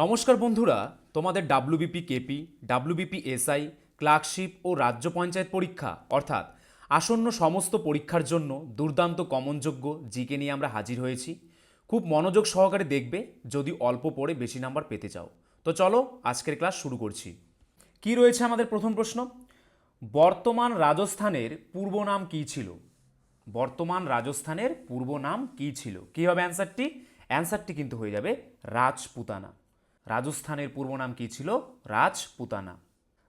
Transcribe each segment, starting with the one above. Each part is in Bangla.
নমস্কার বন্ধুরা, তোমাদের WBP KP WBP SI clerkship ও রাজ্য পঞ্চায়েত পরীক্ষা। অর্থাৎ আসন্ন সমস্ত পরীক্ষার জন্য দুর্দান্ত কমনযোগ্য জিকে নিয়ে আমরা হাজির হয়েছি। খুব মনোযোগ সহকারে দেখবে, যদি অল্প পড়ে বেশি নাম্বার পেতে চাও। তো চলো, আজকের ক্লাস শুরু করছি। কি রয়েছে আমাদের প্রথম প্রশ্ন? বর্তমান রাজস্থানের পূর্ব নাম কী ছিল? বর্তমান রাজস্থানের পূর্ব নাম কী ছিল? কী হবে অ্যান্সারটি অ্যান্সারটি কিন্তু হয়ে যাবে রাজপুতানা। রাজস্থানের পূর্ব নাম কী ছিল? রাজপুতানা।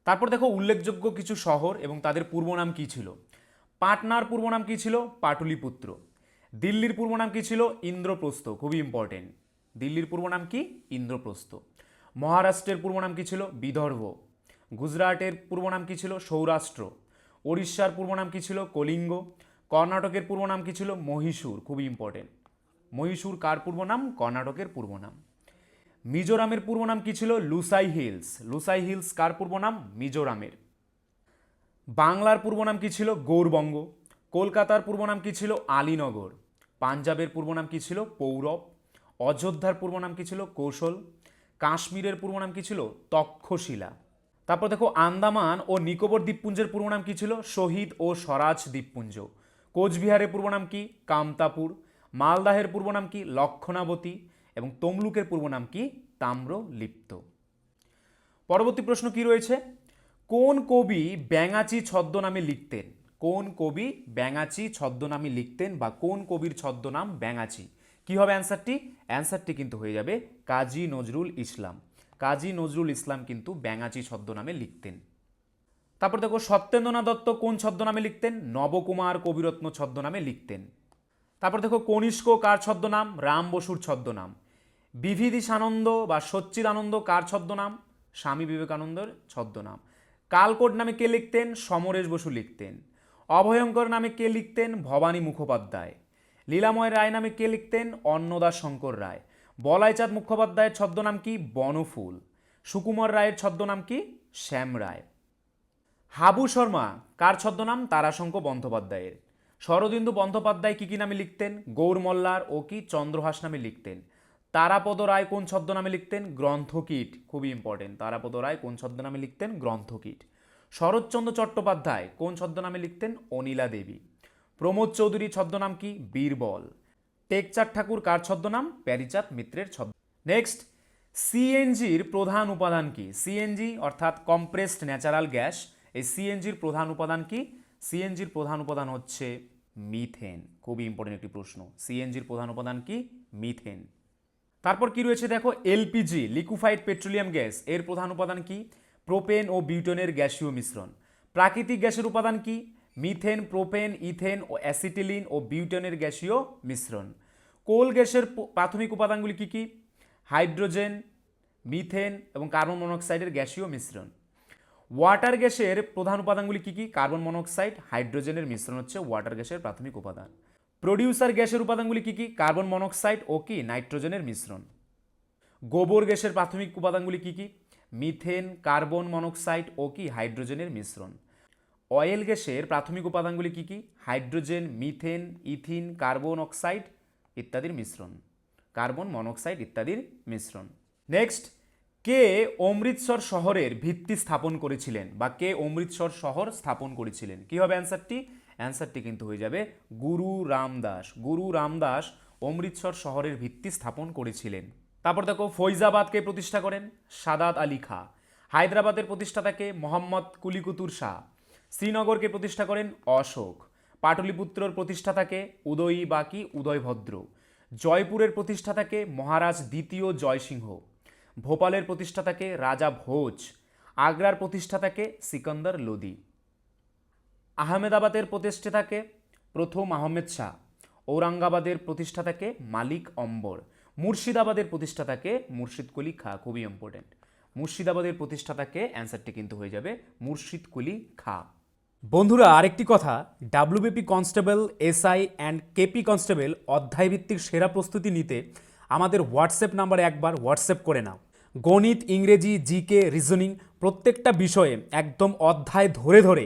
তারপর দেখো, উল্লেখযোগ্য কিছু শহর এবং তাদের পূর্ব নাম কী ছিল? পাটনার পূর্ব নাম কী ছিল? পাটলিপুত্র। দিল্লির পূর্ব নাম কী ছিল? ইন্দ্রপ্রস্থ। খুবই ইম্পর্টেন্ট দিল্লির পূর্ব নাম কি? ইন্দ্রপ্রস্থ। মহারাষ্ট্রের পূর্ব নাম কী ছিল? বিদর্ভ। গুজরাটের পূর্ব নাম কী ছিল? সৌরাষ্ট্র। ওড়িশার পূর্ব নাম কী ছিল? কলিঙ্গ। কর্ণাটকের পূর্ব নাম কী ছিল? মহীশূর। খুবই ইম্পর্টেন্ট মহীশূর কার পূর্ব নাম কর্ণাটকের পূর্ব নাম মিজোরামের পূর্ব নাম কী ছিল? লুসাই হিলস। লুসাই হিলস কার পূর্ব নাম মিজোরামের। বাংলার পূর্ব নাম কী ছিল? গৌরবঙ্গ। কলকাতার পূর্ব নাম কী ছিল? আলীনগর। পাঞ্জাবের পূর্ব নাম কী ছিল? পৌরব। অযোধ্যার পূর্ব নাম কী ছিল? কৌশল। কাশ্মীরের পূর্ব নাম কী ছিল? তক্ষশিলা। তারপর দেখো, আন্দামান ও নিকোবর দ্বীপপুঞ্জের পূর্ব নাম কী ছিল? শহীদ ও স্বরাজ দ্বীপপুঞ্জ। কোচবিহারের পূর্ব নাম কি? কামতাপুর। মালদাহের পূর্ব নাম কি? লক্ষণাবতী। এবং তমলুকের পূর্ব নাম কি? তাম্রলিপ্ত। পরবর্তী প্রশ্ন কি রয়েছে? কোন কবি ব্যাঙাচি ছদ্মনামে লিখতেন? কোন কবি ব্যাঙাচি ছদ্মনামে লিখতেন বা কোন কবির ছদ্মনাম ব্যাঙাচি? কি হবে অ্যান্সারটি? অ্যান্সারটি কিন্তু হয়ে যাবে কাজী নজরুল ইসলাম। কাজী নজরুল ইসলাম কিন্তু ব্যাঙাচি ছদ্মনামে লিখতেন। তারপর দেখো, সত্যেন্দ্রনাথ দত্ত কোন ছদ্মনামে লিখতেন? নবকুমার কবিরত্ন ছদ্মনামে লিখতেন। তারপর দেখো, কনিষ্ক কার ছদ্মনাম? রাম বসুর ছদ্মনাম। বিবিধিসানন্দ বা সচ্চিদানন্দ কার ছদ্মনাম? স্বামী বিবেকানন্দের ছদ্মনাম। কালকোট নামে কে লিখতেন? সমরেশ বসু লিখতেন। অভয়ঙ্কর নামে কে লিখতেন? ভবানী মুখোপাধ্যায়। লীলাময় রায় নামে কে লিখতেন? অন্নদাস শঙ্কর রায়। বলাইচাঁদ মুখোপাধ্যায়ের ছদ্মনাম কি? বনফুল। সুকুমার রায়ের ছদ্মনাম কি? শ্যাম রায়। হাবু শর্মা কার ছদ্মনাম? তারাশঙ্ক বন্দ্যোপাধ্যায়ের। শরদিন্দু বন্দ্যোপাধ্যায় কি কি নামে লিখতেন? গৌর মল্লার ও কি চন্দ্রহাস নামে লিখতেন? তারাপদ রায় কোন ছদ্মনামে লিখতেন? গ্রন্থকীট, খুবই ইম্পর্টেন্ট তারাপদ রায় কোন ছদ্মনামে লিখতেন? গ্রন্থকীট। শরৎচন্দ্র চট্টোপাধ্যায় কোন ছদ্মনামে লিখতেন? অনিলা দেবী। প্রমোদ চৌধুরী ছদ্মনাম কি? বীরবল। টেকচাঁদ ঠাকুর কার ছদ্মনাম? প্যারিচাঁদ মিত্রের ছদ্ম নেক্সট সিএনজির প্রধান উপাদান কি? সিএনজি অর্থাৎ কম্প্রেসড ন্যাচারাল গ্যাস এই সিএনজির প্রধান উপাদান কি? সিএনজির প্রধান উপাদান হচ্ছে মিথেন। খুবই ইম্পর্টেন্ট একটি প্রশ্ন। সিএনজির প্রধান উপাদান কি? মিথেন। তারপর কি রয়েছে দেখো? LPG liquefied petroleum gas. এর প্রধান উপাদান কি? প্রোপেন ও বিউটেনের গ্যাসীয় মিশ্রণ। প্রাকৃতিক গ্যাসের উপাদান কি? মিথেন, প্রোপেন, ইথেন, ও অ্যাসিটিলিন ও বিউটেনের গ্যাসীয় মিশ্রণ। কোল গ্যাসের প্রাথমিক উপাদানগুলি কি কি? হাইড্রোজেন, মিথেন এবং কার্বন মনোক্সাইডের গ্যাসীয় মিশ্রণ। ওয়াটার গ্যাসের প্রধান উপাদানগুলি কি কি? কার্বন মনোক্সাইড, হাইড্রোজেনের মিশ্রণ হচ্ছে ওয়াটার গ্যাসের প্রাথমিক উপাদান। প্রডিউসার গ্যাসের উপাদানগুলি কি কি? কার্বন মনোক্সাইড ও কি? নাইট্রোজেনের মিশ্রণ। গোবর গ্যাসের প্রাথমিক উপাদানগুলি কি কি? মিথেন, কার্বন মনোক্সাইড ও কি? হাইড্রোজেনের মিশ্রণ। অয়েল গ্যাসের প্রাথমিক উপাদানগুলি কি কি? Hydrogen, methane, ethene, carbon oxide ইত্যাদির মিশ্রণ। কার্বন মনোক্সাইড ইত্যাদির মিশ্রণ। নেক্সট, কে অমৃতসর শহরের ভিত্তি স্থাপন করেছিলেন বা কে অমৃতসর শহর স্থাপন করেছিলেন? কি হবে অ্যান্সারটি? অ্যান্সারটি কিন্তু হয়ে যাবে গুরু রামদাস। গুরু রামদাস অমৃতসর শহরের ভিত্তি স্থাপন করেছিলেন। তারপর দেখো, ফৈজাবাদকে প্রতিষ্ঠা করেন সাদাত আলী খা। হায়দ্রাবাদের প্রতিষ্ঠাতাকে মোহাম্মদ কুলিকুতুর শাহ। শ্রীনগরকে প্রতিষ্ঠা করেন অশোক। পাটলিপুত্রর প্রতিষ্ঠাতাকে উদয়ী বাকি উদয়ভদ্র জয়পুরের প্রতিষ্ঠাতাকে মহারাজ দ্বিতীয় জয়সিংহ। ভোপালের প্রতিষ্ঠাতাকে রাজা ভোজ। আগ্রার প্রতিষ্ঠাতাকে সিকন্দর লোদি আহমেদাবাদের প্রতিষ্ঠাতাকে প্রথম আহমেদ শাহ, ঔরঙ্গাবাদের প্রতিষ্ঠাতাকে মালিক অম্বর, মুর্শিদাবাদের প্রতিষ্ঠাতাকে মুর্শিদ কুলি খা, খুবই ইম্পর্টেন্ট মুর্শিদাবাদের প্রতিষ্ঠাতাকে অ্যান্সারটি কিন্তু হয়ে যাবে মুর্শিদ কুলি খা। বন্ধুরা, আরেকটি কথা WBP constable SI and KP constable অধ্যায়ভিত্তিক সেরা প্রস্তুতি নিতে আমাদের হোয়াটসঅ্যাপ নাম্বারে একবার হোয়াটসঅ্যাপ করে নাও। গণিত, ইংরেজি জিকে রিজনিং প্রত্যেকটা বিষয়ে একদম অধ্যায় ধরে ধরে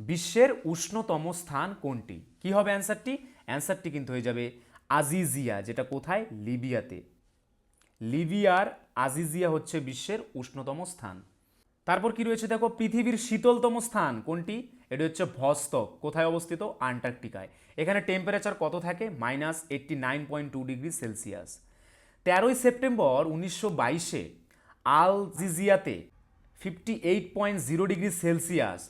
বিশ্বের উষ্ণতম স্থান কোনটি? কি হবে অ্যান্সারটি? অ্যান্সারটি কিন্তু হয়ে যাবে আজিজিয়া, যেটা কোথায়? লিবিয়াতে। লিবিয়ার আজিজিয়া হচ্ছে বিশ্বের উষ্ণতম স্থান। তারপর কি রয়েছে দেখো? পৃথিবীর শীতলতম স্থান কোনটি? এটি হচ্ছে ভস্তক, কোথায় অবস্থিত? আন্টার্কটিকায়। এখানে টেম্পারেচার কত থাকে? Minus eighty nine point two degree Celsius তেরোই সেপ্টেম্বর উনিশশো বাইশে আলজিজিয়াতে fifty eight point zero degree Celsius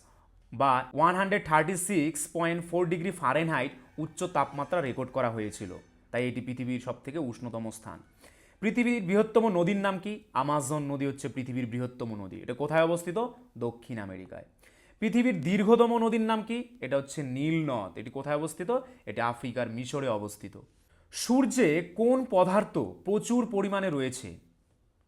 বা one hundred thirty six point four degree Fahrenheit উচ্চ তাপমাত্রা রেকর্ড করা হয়েছিল। তাই এটি পৃথিবীর সবথেকে উষ্ণতম স্থান। পৃথিবীর বৃহত্তম নদীর নাম কি? আমাজন নদী হচ্ছে পৃথিবীর বৃহত্তম নদী। এটা কোথায় অবস্থিত? দক্ষিণ আমেরিকায়। পৃথিবীর দীর্ঘতম নদীর নাম কি? এটা হচ্ছে নীল নদ। এটি কোথায় অবস্থিত? এটা আফ্রিকার মিশরে অবস্থিত। সূর্যে কোন পদার্থ প্রচুর পরিমাণে রয়েছে?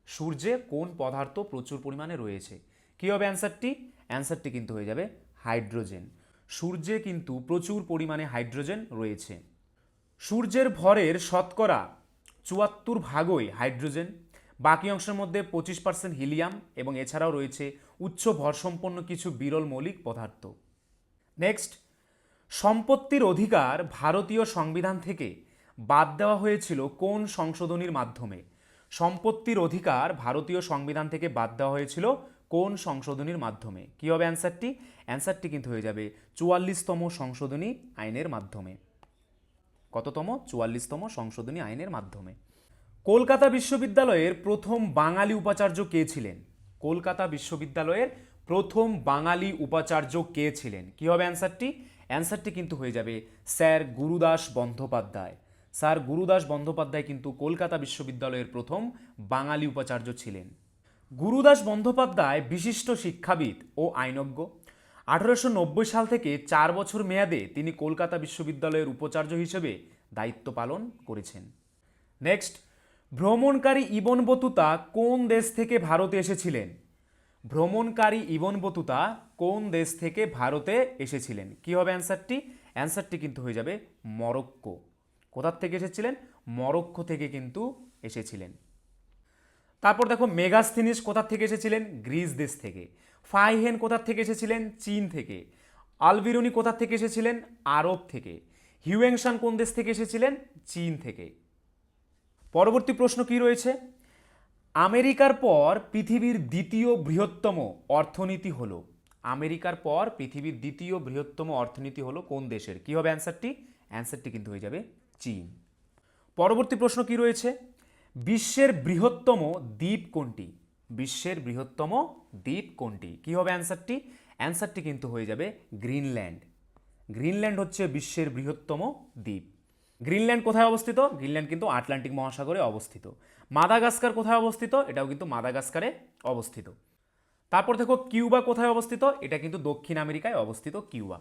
সূর্যে কোন পদার্থ প্রচুর পরিমাণে রয়েছে? কী হবে অ্যান্সারটি? অ্যান্সারটি কিন্তু হয়ে যাবে হাইড্রোজেন। সূর্যে কিন্তু প্রচুর পরিমাণে হাইড্রোজেন রয়েছে। সূর্যের ভরের শতকরা চুয়াত্তর ভাগই হাইড্রোজেন, বাকি অংশের মধ্যে পঁচিশ পার্সেন্ট হিলিয়াম এবং এছাড়াও রয়েছে উচ্চ ভরসম্পন্ন কিছু বিরল মৌলিক পদার্থ। নেক্সট, সম্পত্তির অধিকার ভারতীয় সংবিধান থেকে বাদ দেওয়া হয়েছিল কোন সংশোধনীর মাধ্যমে? সম্পত্তির অধিকার ভারতীয় সংবিধান থেকে বাদ দেওয়া হয়েছিল কোন সংশোধনীর মাধ্যমে? কী হবে অ্যান্সারটি? অ্যান্সারটি কিন্তু হয়ে যাবে চুয়াল্লিশতম সংশোধনী আইনের মাধ্যমে। কততম? চুয়াল্লিশতম সংশোধনী আইনের মাধ্যমে। কলকাতা বিশ্ববিদ্যালয়ের প্রথম বাঙালি উপাচার্য কে ছিলেন? কলকাতা বিশ্ববিদ্যালয়ের প্রথম বাঙালি উপাচার্য কে ছিলেন? কি হবে অ্যান্সারটি? অ্যান্সারটি কিন্তু হয়ে যাবে স্যার গুরুদাস বন্দ্যোপাধ্যায়। স্যার গুরুদাস বন্দ্যোপাধ্যায় কিন্তু কলকাতা বিশ্ববিদ্যালয়ের প্রথম বাঙালি উপাচার্য ছিলেন। গুরুদাস বন্দ্যোপাধ্যায় বিশিষ্ট শিক্ষাবিদ ও আইনজ্ঞ। আঠারোশো নব্বই সাল থেকে চার বছর মেয়াদে তিনি কলকাতা বিশ্ববিদ্যালয়ের উপাচার্য হিসেবে দায়িত্ব পালন করেছেন। নেক্সট, ভ্রমণকারী ইবন বতুতা কোন দেশ থেকে ভারতে এসেছিলেন? ভ্রমণকারী ইবন বতুতা কোন দেশ থেকে ভারতে এসেছিলেন? কি হবে অ্যান্সারটি? অ্যান্সারটি কিন্তু হয়ে যাবে মরক্কো। কোথার থেকে এসেছিলেন? মরক্কো থেকে কিন্তু এসেছিলেন। তারপর দেখো মেগাস্থিনিস কোথার থেকে এসেছিলেন? গ্রিস দেশ থেকে। ফাইহেন কোথার থেকে এসেছিলেন? চীন থেকে। আলবিরুনি কোথার থেকে এসেছিলেন? আরব থেকে। হিউয়েংশান কোন দেশ থেকে এসেছিলেন? চীন থেকে। পরবর্তী প্রশ্ন কি রয়েছে? আমেরিকার পর পৃথিবীর দ্বিতীয় বৃহত্তম অর্থনীতি হলো। আমেরিকার পর পৃথিবীর দ্বিতীয় বৃহত্তম অর্থনীতি হলো কোন দেশের? কি হবে অ্যান্সারটি? অ্যান্সারটি কিন্তু হয়ে যাবে চীন। পরবর্তী প্রশ্ন কি রয়েছে? বিশ্বের বৃহত্তম দ্বীপ কোনটি? বিশ্বের বৃহত্তম দ্বীপ কোনটি? কি হবে অ্যান্সারটি? অ্যান্সারটি কিন্তু হয়ে যাবে গ্রিনল্যান্ড। গ্রিনল্যান্ড হচ্ছে বিশ্বের বৃহত্তম দ্বীপ। গ্রিনল্যান্ড কোথায় অবস্থিত? গ্রিনল্যান্ড কিন্তু আটলান্টিক মহাসাগরে অবস্থিত। মাদাগাস্কার কোথায় অবস্থিত? এটাও কিন্তু মাদাগাস্কারে অবস্থিত। তারপর দেখো, কিউবা কোথায় অবস্থিত? এটা কিন্তু দক্ষিণ আমেরিকায় অবস্থিত কিউবা।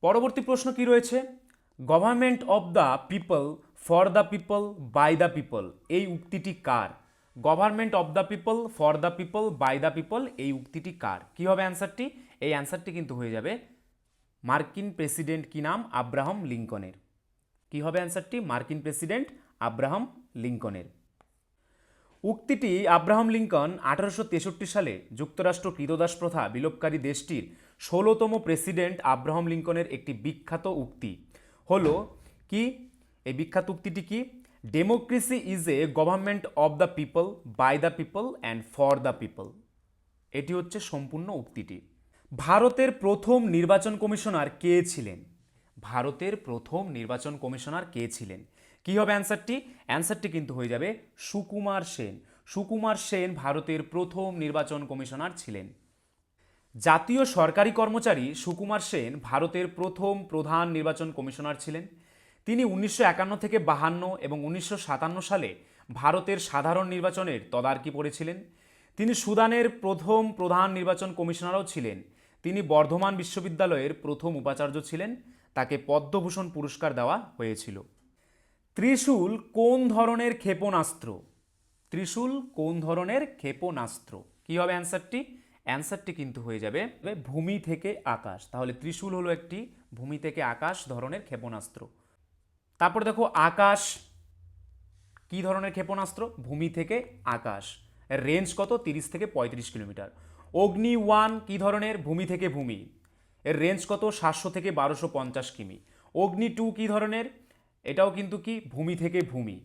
পরবর্তী প্রশ্ন কি রয়েছে? Government of the people for the people by the people এই উক্তিটি কার? Government of the people for the people by the people এই উক্তিটি কার? কি হবে অ্যান্সারটি এই অ্যান্সারটি কিন্তু হয়ে যাবে মার্কিন প্রেসিডেন্ট কি নাম? আব্রাহাম লিঙ্কনের। কি হবে অ্যান্সারটি মার্কিন প্রেসিডেন্ট আব্রাহাম লিঙ্কনের। উক্তিটি আব্রাহাম লিঙ্কন আঠারোশো তেষট্টি সালে যুক্তরাষ্ট্র কৃতদাস প্রথা বিলোপকারী দেশটির ষোলোতম প্রেসিডেন্ট আব্রাহাম লিঙ্কনের একটি বিখ্যাত উক্তি। হলো কি? এই বিখ্যাত উক্তিটি কি? Democracy is a government of the people by the people and for the people এটি হচ্ছে সম্পূর্ণ উক্তিটি। ভারতের প্রথম নির্বাচন কমিশনার কে ছিলেন? ভারতের প্রথম নির্বাচন কমিশনার কে ছিলেন? কি হবে অ্যান্সারটি? অ্যান্সারটি কিন্তু হয়ে যাবে সুকুমার সেন। সুকুমার সেন ভারতের প্রথম নির্বাচন কমিশনার ছিলেন। জাতীয় সরকারি কর্মচারী সুকুমার সেন ভারতের প্রথম প্রধান নির্বাচন কমিশনার ছিলেন। তিনি উনিশশো একান্ন থেকে বাহান্ন এবং উনিশশো সাতান্ন সালে ভারতের সাধারণ নির্বাচনের তদারকি পড়েছিলেন তিনি সুদানের প্রথম প্রধান নির্বাচন কমিশনারও ছিলেন। তিনি বর্ধমান বিশ্ববিদ্যালয়ের প্রথম উপাচার্য ছিলেন। তাকে পদ্মভূষণ পুরস্কার দেওয়া হয়েছিল। ত্রিশূল কোন ধরনের ক্ষেপণাস্ত্র? ত্রিশূল কোন ধরনের ক্ষেপণাস্ত্র? কি হবে অ্যান্সারটি? অ্যান্সারটি কিন্তু হয়ে যাবে ভূমি থেকে আকাশ। তাহলে ত্রিশূল হলো একটি ভূমি থেকে আকাশ ধরনের ক্ষেপণাস্ত্র। তারপর দেখো আকাশ, কি ধরনের ক্ষেপণাস্ত্র? ভূমি থেকে আকাশ। রেঞ্জ কত? তিরিশ থেকে পঁয়ত্রিশ কিলোমিটার। অগ্নি ওয়ান, কি ধরনের? ভূমি থেকে ভূমি। এর রেঞ্জ কত? সাতশো থেকে বারোশো পঞ্চাশ কিমি। অগ্নি টু কী ধরনের? এটাও কিন্তু কি? ভূমি থেকে ভূমি।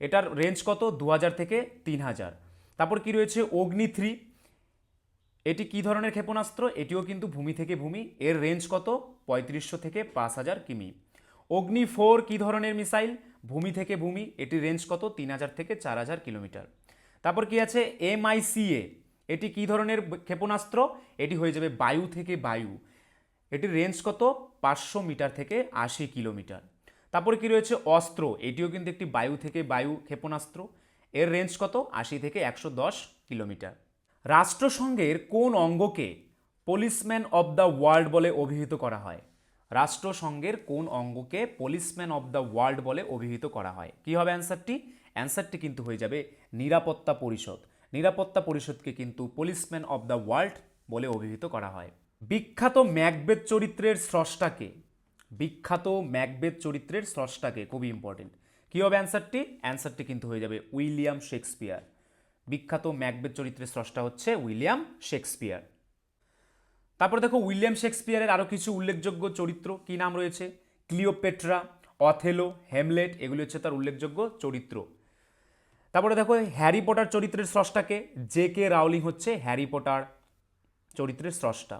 এটার রেঞ্জ কত? দু হাজার থেকে তিন হাজার। তারপর কি রয়েছে? অগ্নি থ্রি এটি কি ধরনের ক্ষেপণাস্ত্র? এটিও কিন্তু ভূমি থেকে ভূমি। এর রেঞ্জ কত? পঁয়ত্রিশশো থেকে পাঁচ হাজার কিমি। অগ্নি ফোর কি ধরনের মিসাইল? ভূমি থেকে ভূমি এটির রেঞ্জ কত? তিন হাজার থেকে চার হাজার কিলোমিটার। তারপর কি আছে? এমআইসিএ এটি কি ধরনের ক্ষেপণাস্ত্র? এটি হয়ে যাবে বায়ু থেকে বায়ু। এটির রেঞ্জ কত? পাঁচশো মিটার থেকে আশি কিলোমিটার। তারপরে কি রয়েছে? অস্ত্র, এটিও কিন্তু একটি বায়ু থেকে বায়ু ক্ষেপণাস্ত্র। এর রেঞ্জ কত? আশি থেকে একশো দশ কিলোমিটার। রাষ্ট্রসংঘের কোন অঙ্গকে পলিসম্যান অব দ্য ওয়ার্ল্ড বলে অভিহিত করা হয়? রাষ্ট্রসংঘের কোন অঙ্গকে পলিসম্যান অব দ্য ওয়ার্ল্ড বলে অভিহিত করা হয়? কি হবে অ্যান্সারটি অ্যান্সারটি কিন্তু হয়ে যাবে নিরাপত্তা পরিষদ। নিরাপত্তা পরিষদকে কিন্তু পলিসম্যান অব দ্য ওয়ার্ল্ড বলে অভিহিত করা হয়। বিখ্যাত ম্যাকবেদ চরিত্রের স্রষ্টাকে? বিখ্যাত ম্যাকবেদ চরিত্রের স্রষ্টাকে খুবই ইম্পর্টেন্ট কী হবে অ্যান্সারটি অ্যান্সারটি কিন্তু হয়ে যাবে উইলিয়াম শেক্সপিয়ার। বিখ্যাত ম্যাকবেদ চরিত্রের স্রষ্টা হচ্ছে উইলিয়াম শেক্সপিয়ার। তারপর দেখো উইলিয়াম শেক্সপিয়ারের আরও কিছু উল্লেখযোগ্য চরিত্র। কী নাম রয়েছে? ক্লিওপেট্রা, অথেলো, হ্যামলেট, এগুলি হচ্ছে তার উল্লেখযোগ্য চরিত্র। তারপরে দেখো হ্যারি পটার চরিত্রের স্রষ্টাকে জে কে রাউলিং হচ্ছে হ্যারি পটার চরিত্রের স্রষ্টা।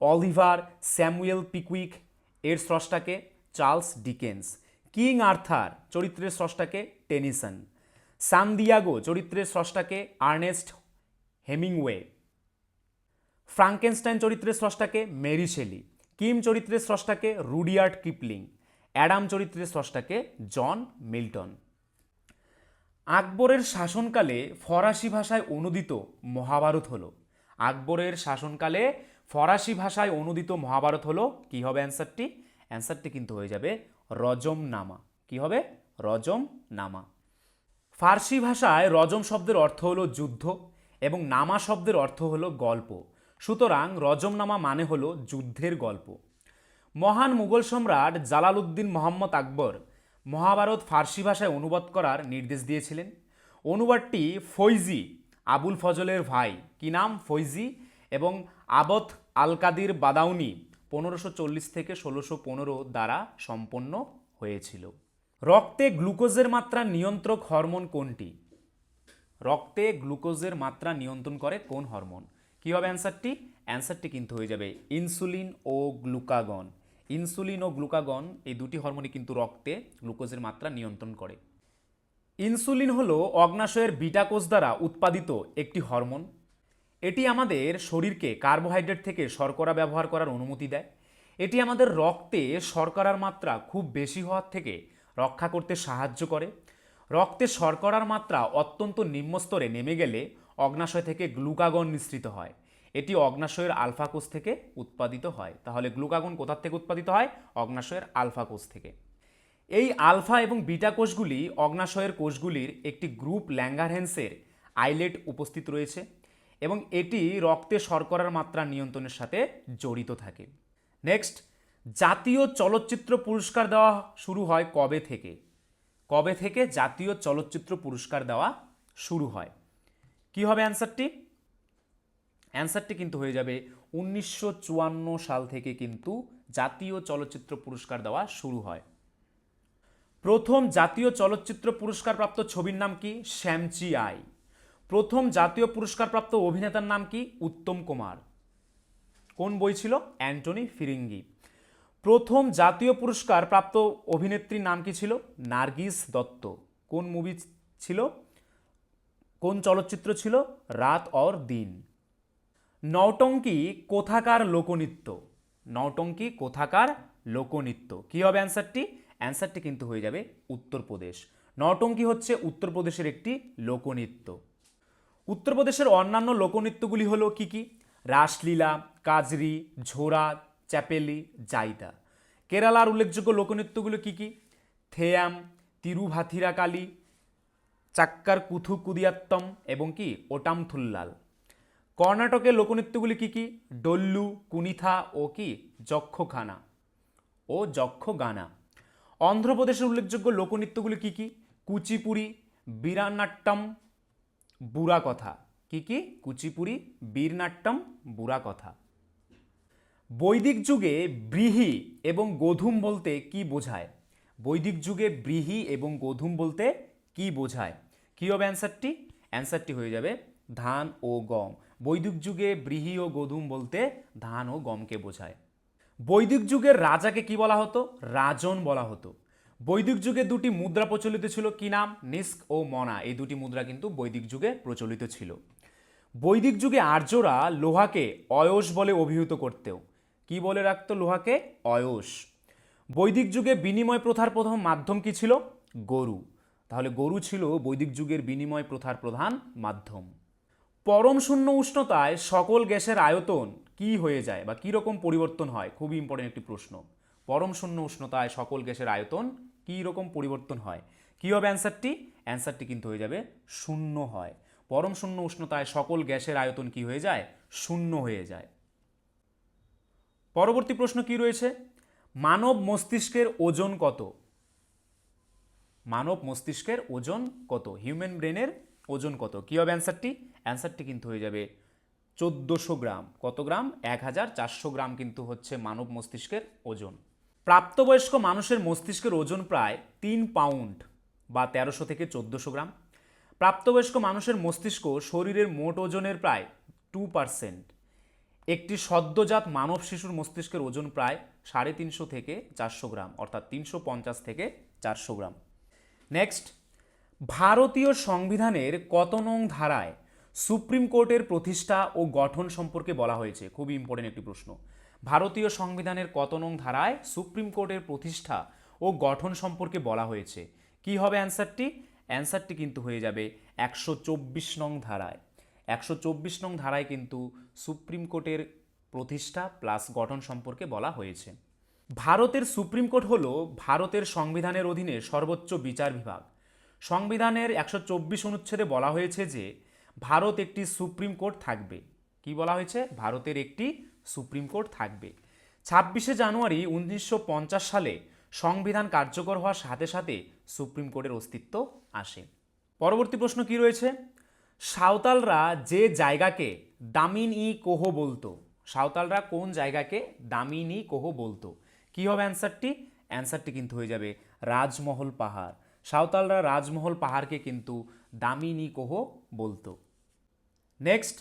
অলিভার স্যামুয়েল পিকুইক এর স্রষ্টাকে চার্লস ডিকেন্স। কিং আর্থার চরিত্রের স্রষ্টাকে টেনিসন। সানদিয়াগো চরিত্রের স্রষ্টাকে আর্নেস্ট হেমিংওয়ে। ফ্রাঙ্কেনস্টাইন চরিত্রের স্রষ্টাকে মেরি শেলি, কিম চরিত্রের স্রষ্টাকে রুডিয়ার্ড কিপলিং, অ্যাডাম চরিত্রের স্রষ্টাকে জন মিল্টন। আকবরের শাসনকালে ফরাসি ভাষায় অনুদিত মহাভারত হলো। আকবরের শাসনকালে ফরাসি ভাষায় অনুদিত মহাভারত হলো, কি হবে অ্যান্সারটি? অ্যান্সারটি কিন্তু হয়ে যাবে রজম নামা কি হবে? রজম নামা ফার্সি ভাষায় রজম শব্দের অর্থ হলো যুদ্ধ এবং নামা শব্দের অর্থ হলো গল্প। সুতরাং রজমনামা মানে হল যুদ্ধের গল্প। মহান মুঘল সম্রাট জালালউদ্দিন মোহাম্মদ আকবর মহাভারত ফার্সি ভাষায় অনুবাদ করার নির্দেশ দিয়েছিলেন। অনুবাদটি ফৈজি আবুল ফজলের ভাই। কি নাম? ফৈজি এবং আবত আল কাদির বাদাউনি পনেরোশো চল্লিশ থেকে ষোলোশো পনেরো দ্বারা সম্পন্ন হয়েছিল। রক্তে গ্লুকোজের মাত্রা নিয়ন্ত্রক হরমোন কোনটি? রক্তে গ্লুকোজের মাত্রা নিয়ন্ত্রণ করে কোন হরমোন? কী হবে অ্যান্সারটি? অ্যান্সারটি কিন্তু হয়ে যাবে ইনসুলিন ও গ্লুকাগন। ইনসুলিন ও গ্লুকাগন এই দুটি হরমোনই কিন্তু রক্তে গ্লুকোজের মাত্রা নিয়ন্ত্রণ করে। ইনসুলিন হলো অগ্নাশয়ের বিটা কোষ দ্বারা উৎপাদিত একটি হরমোন। এটি আমাদের শরীরকে কার্বোহাইড্রেট থেকে শর্করা ব্যবহার করার অনুমতি দেয়। এটি আমাদের রক্তে শর্করার মাত্রা খুব বেশি হওয়ার থেকে রক্ষা করতে সাহায্য করে। রক্তে শর্করার মাত্রা অত্যন্ত নিম্নস্তরে নেমে গেলে অগ্নাশয় থেকে গ্লুকাগন নিঃসৃত হয়। এটি অগ্নাশয়ের আলফা কোষ থেকে উৎপাদিত হয়। তাহলে গ্লুকাগন কোথার থেকে উৎপাদিত হয়? অগ্নাশয়ের আলফা কোষ থেকে। এই আলফা এবং বিটা কোষগুলি অগ্নাশয়ের কোষগুলির একটি গ্রুপ ল্যাঙ্গারহ্যান্সের আইলেট উপস্থিত রয়েছে এবং এটি রক্তে শর্করার মাত্রা নিয়ন্ত্রণের সাথে জড়িত থাকে। নেক্সট, জাতীয় চলচ্চিত্র পুরস্কার দেওয়া শুরু হয় কবে থেকে? কবে থেকে জাতীয় চলচ্চিত্র পুরস্কার দেওয়া শুরু হয়? কি হবে অ্যান্সারটি? অ্যান্সারটি কিন্তু হয়ে যাবে উনিশশো চুয়ান্ন সাল থেকে কিন্তু জাতীয় চলচ্চিত্র পুরস্কার দেওয়া শুরু হয়। প্রথম জাতীয় চলচ্চিত্র পুরস্কারপ্রাপ্ত ছবির নাম কি? শ্যামচি আই। প্রথম জাতীয় পুরস্কারপ্রাপ্ত অভিনেতার নাম কি? উত্তম কুমার। কোন বই ছিল? অ্যান্টনি ফিরিঙ্গি। প্রথম জাতীয় পুরস্কার প্রাপ্ত অভিনেত্রীর নাম কি ছিল? নার্গিস দত্ত। কোন মুভি ছিল? কোন চলচ্চিত্র ছিল? রাত অর দিন। নৌটঙ্কি কোথাকার লোকনৃত্য? নৌটঙ্কি কোথাকার লোকনৃত্য? কি হবে অ্যান্সারটি? অ্যান্সারটি কিন্তু হয়ে যাবে উত্তরপ্রদেশ। নৌটঙ্কি হচ্ছে উত্তরপ্রদেশের একটি লোকনৃত্য। উত্তরপ্রদেশের অন্যান্য লোকনৃত্যগুলি হলো কি কি? রাসলীলা, কাজরি ঝোরা চ্যাপেলি জাইদা কেরালার উল্লেখযোগ্য লোকনৃত্যগুলো কি কি? থেয়াম, তিরুভাথিরাকালি চাক্কার কুথু কুদিয়াত্তম এবং কি ওটাম থুল্লাল। কর্ণাটকের লোকনৃত্যগুলি কি কি? ডল্লু, কুনিথা ও কি? যক্ষখানা ও যক্ষগানা। অন্ধ্রপ্রদেশের উল্লেখযোগ্য লোকনৃত্যগুলি কি কি? কুচিপুরি বীরানাট্যম বুড়া কথা কি কি? কুচিপুরি বীরনাট্যম বুড়া কথা বৈদিক যুগে ব্রিহি এবং গোধূম বলতে কি বোঝায়? বৈদিক যুগে ব্রিহি এবং গোধূম বলতে কি বোঝায়? কি হবে অ্যান্সারটি? অ্যান্সারটি হয়ে যাবে ধান ও গম। বৈদিক যুগে ব্রিহি ও গোধূম বলতে ধান ও গমকে বোঝায়। বৈদিক যুগের রাজাকে কি বলা হতো? রাজন বলা হতো। বৈদিক যুগে দুটি মুদ্রা প্রচলিত ছিল, কি নাম? নিস্ক ও মনা। এই দুটি মুদ্রা কিন্তু বৈদিক যুগে প্রচলিত ছিল। বৈদিক যুগে আর্যরা লোহাকে অয়স বলে অভিহিত করতেও। কি বলে রাখতো লোহাকে? অয়স। বৈদিক যুগে বিনিময় প্রথার প্রথম মাধ্যম কি ছিল? গরু। তাহলে গরু ছিল বৈদিক যুগের বিনিময় প্রথার প্রধান মাধ্যম। পরম শূন্য উষ্ণতায় সকল গ্যাসের আয়তন কি হয়ে যায় বা কি রকম পরিবর্তন হয়? খুবই ইম্পর্টেন্ট একটি প্রশ্ন। পরম শূন্য উষ্ণতায় সকল গ্যাসের আয়তন কি রকম পরিবর্তন হয়? কি হবে অ্যান্সারটি? অ্যান্সারটি কিন্তু হয়ে যাবে শূন্য হয়। পরম শূন্য উষ্ণতায় সকল গ্যাসের আয়তন কি হয়ে যায়? শূন্য হয়ে যায়। পরবর্তী প্রশ্ন কি রয়েছে? মানব মস্তিষ্কের ওজন কত? মানব মস্তিষ্কের ওজন কত? হিউম্যান ব্রেনের ওজন কত? কী হবে অ্যান্সারটি অ্যান্সারটি কিন্তু হয়ে যাবে চোদ্দোশো গ্রাম। কত গ্রাম? এক হাজার চারশো গ্রাম কিন্তু হচ্ছে মানব মস্তিষ্কের ওজন। প্রাপ্তবয়স্ক মানুষের মস্তিষ্কের ওজন প্রায় তিন পাউন্ড বা তেরোশো থেকে চোদ্দোশো গ্রাম। প্রাপ্তবয়স্ক মানুষের মস্তিষ্ক শরীরের মোট ওজনের প্রায় টু পার্সেন্ট। একটি সদ্যজাত মানব শিশুর মস্তিষ্কের ওজন প্রায় সাড়ে তিনশো থেকে চারশো গ্রাম, অর্থাৎ তিনশো পঞ্চাশ থেকে চারশো গ্রাম। নেক্সট ভারতীয় সংবিধানের কত নং ধারায় সুপ্রিম কোর্টের প্রতিষ্ঠা ও গঠন সম্পর্কে বলা হয়েছে? খুবই ইম্পর্টেন্ট একটি প্রশ্ন। ভারতীয় সংবিধানের কত নং ধারায় সুপ্রিম কোর্টের প্রতিষ্ঠা ও গঠন সম্পর্কে বলা হয়েছে? কি হবে অ্যান্সারটি অ্যান্সারটি কিন্তু হয়ে যাবে একশো চব্বিশ নং ধারায়। একশো চব্বিশ নং ধারায় কিন্তু সুপ্রিম কোর্টের প্রতিষ্ঠা প্লাস গঠন সম্পর্কে বলা হয়েছে। ভারতের সুপ্রিম কোর্ট হল ভারতের সংবিধানের অধীনে সর্বোচ্চ বিচার বিভাগ। সংবিধানের একশো চব্বিশ অনুচ্ছেদে বলা হয়েছে যে, ভারত একটি সুপ্রিম কোর্ট থাকবে। কি বলা হয়েছে? ভারতের একটি সুপ্রিম কোর্ট থাকবে। ছাব্বিশে জানুয়ারি উনিশশো পঞ্চাশ সালে সংবিধান কার্যকর হওয়ার সাথে সাথে সুপ্রিম কোর্টের অস্তিত্ব আসে। পরবর্তী প্রশ্ন কি রয়েছে? সাঁওতালরা যে জায়গাকে দামিন কোহ বলতো? সাঁওতালরা কোন জায়গাকে দামিন কোহ বলতো? কি হবে অ্যান্সারটি? অ্যান্সারটি কিন্তু হয়ে যাবে রাজমহল পাহাড়। সাঁওতালরা রাজমহল পাহাড়কে কিন্তু দামিনী কোহ বলতো। নেক্সট,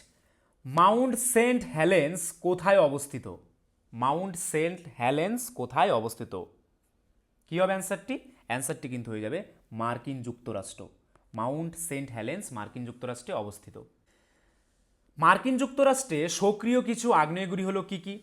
মাউন্ট সেন্ট হেলেন্স কোথায় অবস্থিত? মাউন্ট সেন্ট হেলেন্স কোথায় অবস্থিত? কী হবে অ্যান্সারটি? অ্যান্সারটি কিন্তু হয়ে যাবে মার্কিন যুক্তরাষ্ট্র। মাউন্ট সেন্ট হেলেন্স মার্কিন যুক্তরাষ্ট্রে অবস্থিত। মার্কিন যুক্তরাষ্ট্রে সক্রিয় কিছু আগ্নেয়গিরি হলো কি কি?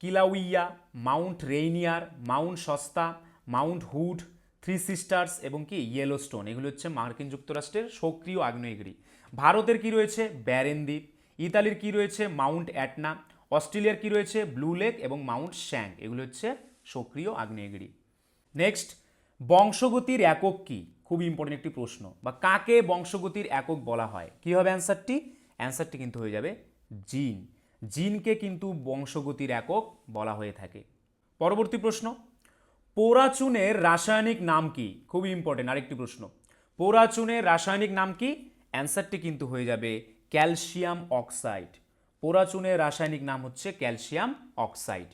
Kilauea, Mount Rainier, Mount Shasta, Mount Hood, Three Sisters এবং কি ইয়েলোস্টোন। এগুলো হচ্ছে মার্কিন যুক্তরাষ্ট্রের সক্রিয় আগ্নেয়গিরি। ভারতের কি রয়েছে? ব্যারেন দ্বীপ ইতালির কি রয়েছে? Mount Etna. অস্ট্রেলিয়ার কি রয়েছে? ব্লু লেক এবং মাউন্ট শ্যাং। এগুলো হচ্ছে সক্রিয় আগ্নেয়গিরি। নেক্সট, বংশগতির একক কি? খুব ইম্পর্টেন্ট একটি প্রশ্ন। বা কাকে বংশগতির একক বলা হয়? কি হবে অ্যান্সারটি? অ্যান্সারটি কিন্তু হয়ে যাবে জিন। জিনকে কিন্তু বংশগতির একক বলা হয়ে থাকে। পরবর্তী প্রশ্ন, পোরাচুনের রাসায়নিক নাম কি? খুবই ইম্পর্টেন্ট আরেকটি প্রশ্ন। পোরাচুনের রাসায়নিক নাম কি? অ্যান্সারটি কিন্তু হয়ে যাবে ক্যালসিয়াম অক্সাইড। পোড়া চুনের রাসায়নিক নাম হচ্ছে ক্যালসিয়াম অক্সাইড।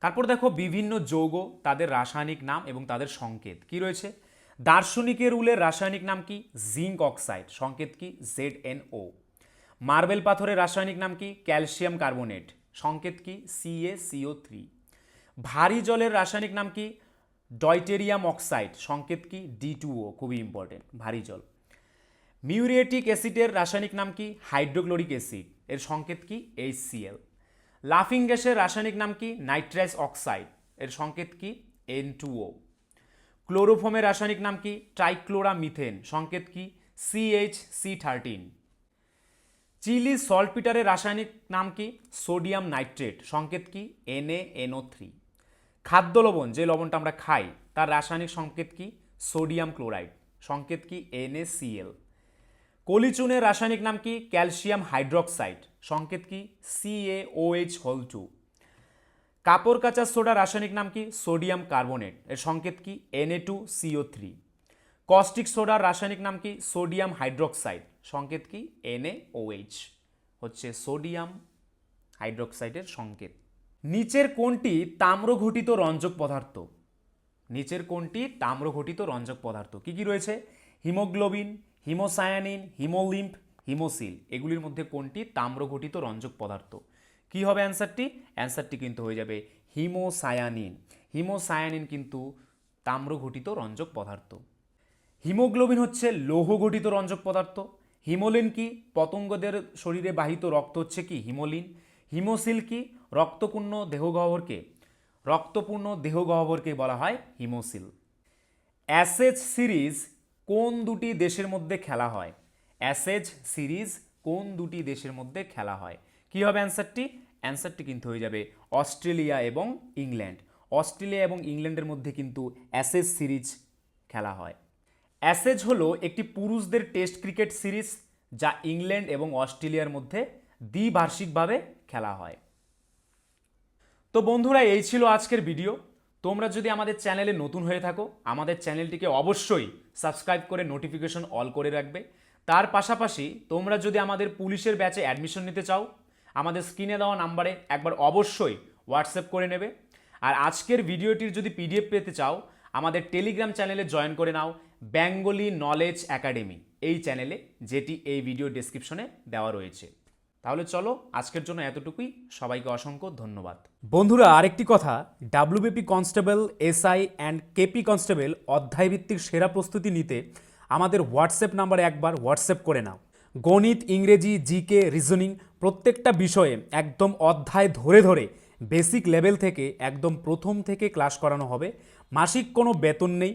তারপর দেখো, বিভিন্ন যৌগ, তাদের রাসায়নিক নাম এবং তাদের সংকেত কি রয়েছে? দার্শনিকের উলের রাসায়নিক নাম কি? Zinc oxide. সংকেত কি? জেড এন ও মার্বেল পাথরের রাসায়নিক নাম কি? Calcium carbonate. সংকেত কি? সিএ সিও থ্রি ভারী জলের রাসায়নিক নাম কি? Deuterium oxide. সংকেত কি? ডি টু ও খুবই ইম্পর্টেন্ট ভারী জল। মিউরিয়েটিক অ্যাসিডের রাসায়নিক নাম কি? Hydrochloric acid. এর সংকেত কি? এইচসিএল লাফিং গ্যাসের রাসায়নিক নাম কি? Nitrous oxide. এর সংকেত কি? এন টু ও ক্লোরোফোমের রাসায়নিক নাম কি? ট্রাইক্লোরামিথেন। সংকেত কি? সিএইচ সি থার্টিন চিলি সল্টপিটারের রাসায়নিক নাম কি? Sodium nitrate. সংকেত কি? এনএ থ্রি খাদ্য লবণ, যে লবণটা আমরা খাই, তার রাসায়নিক সংকেত কি? Sodium chloride. সংকেত কি? এনএসিএল কলিচুনের রাসায়নিক নাম কি? Calcium hydroxide. সংকেত কি? সিএওএইচ হোল টু কাপড় কাঁচা সোডা রাসায়নিক নাম কি? Sodium carbonate. এর সংকেত কি? NA two CO three caustic সোডার রাসায়নিক নাম কি? Sodium hydroxide. সংকেত কি? এনএওএইচ হচ্ছে সোডিয়াম হাইড্রোক্সাইডের সংকেত। নিচের কোনটি তাম্রঘটিত রঞ্জক পদার্থ। নিচের কোনটি তাম্রঘটিত রঞ্জক পদার্থ। কি কি রয়েছে? Haemoglobin, haemocyanin haemolymph haemocoel. এগুলির মধ্যে কোনটি তাম্রঘটিত রঞ্জক পদার্থ। কি হবে অ্যান্সারটি? অ্যান্সারটি কিন্তু হয়ে যাবে হিমোসায়ানিন। হিমোসায়ানিন কিন্তু তাম্রঘটিত রঞ্জক পদার্থ। হিমোগ্লোবিন হচ্ছে লৌহঘটিত রঞ্জক পদার্থ। হিমোলিন কি? পতঙ্গদের শরীরে বাহিত রক্ত হচ্ছে কি? হিমোলিন। হিমোসিল কি? রক্তপূর্ণ দেহগহ্বরকে রক্তপূর্ণ দেহগহ্বরকে বলা হয় হিমোসিল। অ্যাসেজ সিরিজ কোন দুটি দেশের মধ্যে খেলা হয়? অ্যাসেজ সিরিজ কোন দুটি দেশের মধ্যে খেলা হয়? কি হবে অ্যান্সারটি? অ্যান্সারটি কিন্তু হয়ে যাবে অস্ট্রেলিয়া এবং ইংল্যান্ড। অস্ট্রেলিয়া এবং ইংল্যান্ডের মধ্যে কিন্তু অ্যাসেজ সিরিজ খেলা হয়। অ্যাসেজ হলো একটি পুরুষদের টেস্ট ক্রিকেট সিরিজ যা ইংল্যান্ড এবং অস্ট্রেলিয়ার মধ্যে দ্বিবার্ষিকভাবে খেলা হয়। তো বন্ধুরা, এই ছিল আজকের ভিডিও। তোমরা যদি আমাদের চ্যানেলে নতুন হয়ে থাকো, আমাদের চ্যানেলটিকে অবশ্যই সাবস্ক্রাইব করে নোটিফিকেশন অল করে রাখবে। তার পাশাপাশি তোমরা যদি আমাদের পুলিশের ব্যাচে অ্যাডমিশন নিতে চাও, আমাদের স্ক্রিনে দেওয়া নাম্বারে একবার অবশ্যই হোয়াটসঅ্যাপ করে নেবে। আর আজকের ভিডিওটির যদি পিডিএফ পেতে চাও, আমাদের টেলিগ্রাম চ্যানেলে জয়েন করে নাও। বেঙ্গলি নলেজ একাডেমি, এই চ্যানেলে, যেটি এই ভিডিও ডেসক্রিপশনে দেওয়া রয়েছে। তাহলে চলো, আজকের জন্য এতটুকুই। সবাইকে অসংখ্য ধন্যবাদ। বন্ধুরা, আরেকটি কথা। WBP constable SI and KP constable অধ্যায়ভিত্তিক সেরা প্রস্তুতি নিতে আমাদের হোয়াটসঅ্যাপ নাম্বারে একবার হোয়াটসঅ্যাপ করে নাও। গণিত, ইংরেজি জিকে রিজনিং প্রত্যেকটা বিষয়ে একদম অধ্যায় ধরে ধরে বেসিক লেভেল থেকে একদম প্রথম থেকে ক্লাস করানো হবে। মাসিক কোনো বেতন নেই।